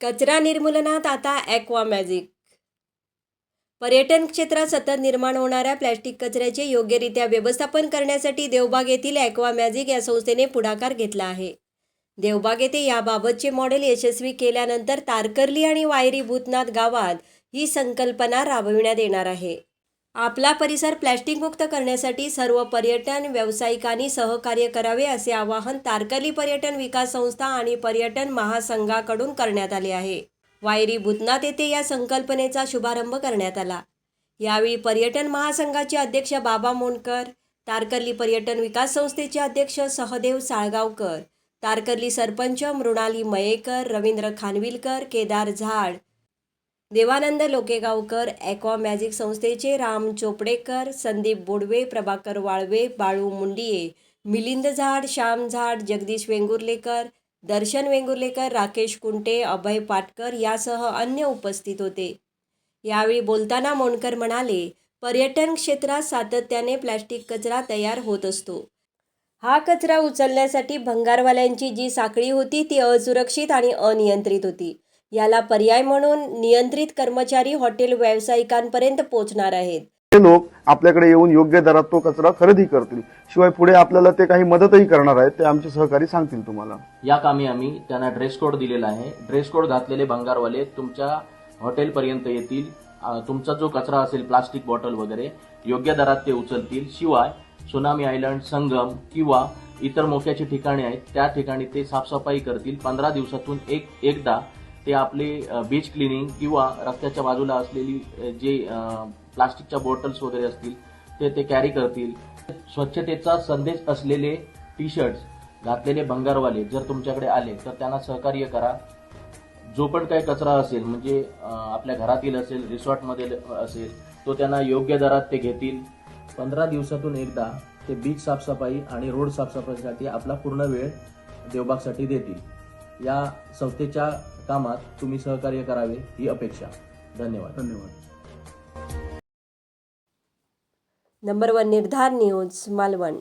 कचरा निर्मूलनात आता aqua magic. पर्यटन क्षेत्रात सतत निर्माण होणाऱ्या प्लॅस्टिक कचऱ्याचे योग्यरित्या व्यवस्थापन करण्यासाठी देवबाग येथील ॲक्वा मॅजिक या संस्थेने पुढाकार घेतला आहे. देवबाग येथे याबाबतचे मॉडेल यशस्वी केल्यानंतर तारकर्ली आणि वायरी भूतनाथ गावात ही संकल्पना राबविण्यात येणार आहे. आपला परिसर प्लॅस्टिकमुक्त करण्यासाठी सर्व पर्यटन व्यावसायिकांनी सहकार्य करावे असे आवाहन तारकली पर्यटन विकास संस्था आणि पर्यटन महासंघाकडून करण्यात आले आहे. वायरी भूतनाथ येथे या संकल्पनेचा शुभारंभ करण्यात आला. यावेळी पर्यटन महासंघाचे अध्यक्ष बाबा मोंडकर तारकर्ली पर्यटन विकास संस्थेचे अध्यक्ष सहदेव साळगावकर तारकर्ली सरपंच मृणाली मयेकर रवींद्र खानविलकर केदार झाड देवानंद लोकेगावकर ॲक्वा मॅजिक संस्थेचे राम चोपडेकर संदीप बोडवे प्रभाकर वाळवे बाळू मुंडिये मिलिंद झाड श्याम झाड जगदीश वेंगुर्लेकर दर्शन वेंगुर्लेकर राकेश कुंटे अभय पाटकर यासह अन्य उपस्थित होते. यावेळी बोलताना मोणकर म्हणाले पर्यटन क्षेत्रात सातत्याने प्लॅस्टिक कचरा तयार होत असतो. हा कचरा उचलण्यासाठी भंगारवाल्यांची जी साखळी होती ती असुरक्षित आणि अनियंत्रित होती. याला पर्याय म्हणून नियंत्रित कर्मचारी हॉटेल व्यावसायिकांपर्यंत पोहोचणार आहेत. ते लोक आपल्याकडे येऊन योग्य दरात तो कचरा खरेदी करतील. शिवाय पुढे आपल्याला ते काही मदतही करणार आहेत ते आमचे सहकारी सांगतील तुम्हाला. या कामी आम्ही त्यांना ड्रेस कोड दिलेला आहे. ड्रेस कोड घातलेले भंगारवाले तुमच्या हॉटेलपर्यंत येतील. तुमचा जो कचरा असेल प्लास्टिक बॉटल वगैरे योग्य दरात ते उचलतील. शिवाय सुनामी आयलंड संगम किंवा इतर मोक्याची ठिकाणे आहेत त्या ठिकाणी ते साफसफाई करतील. पंधरा दिवसातून एक एकदा ते आपले बीच क्लिनिंग किंवा रस्त्याच्या बाजूला असलेली जे प्लास्टिकच्या बॉटल्स वगैरे असतील ते ते कॅरी करतील. स्वच्छतेचा संदेश असलेले टी शर्ट्स घातलेले भंगारवाले जर तुमच्याकडे आले तर त्यांना सहकार्य करा. जो पण काही कचरा असेल म्हणजे आपल्या घरातील असेल रिसॉर्टमध्ये असेल तो त्यांना योग्य दरात ते घेतील. पंधरा दिवसातून एकदा ते बीच साफसफाई आणि रोड साफसफाईसाठी आपला पूर्ण वेळ देवबागसाठी देतील. या संस्थेच्या कामात तुम्ही सहकार्य करावे ही अपेक्षा. धन्यवाद. धन्यवाद. Number one Nirdhar news Malvan.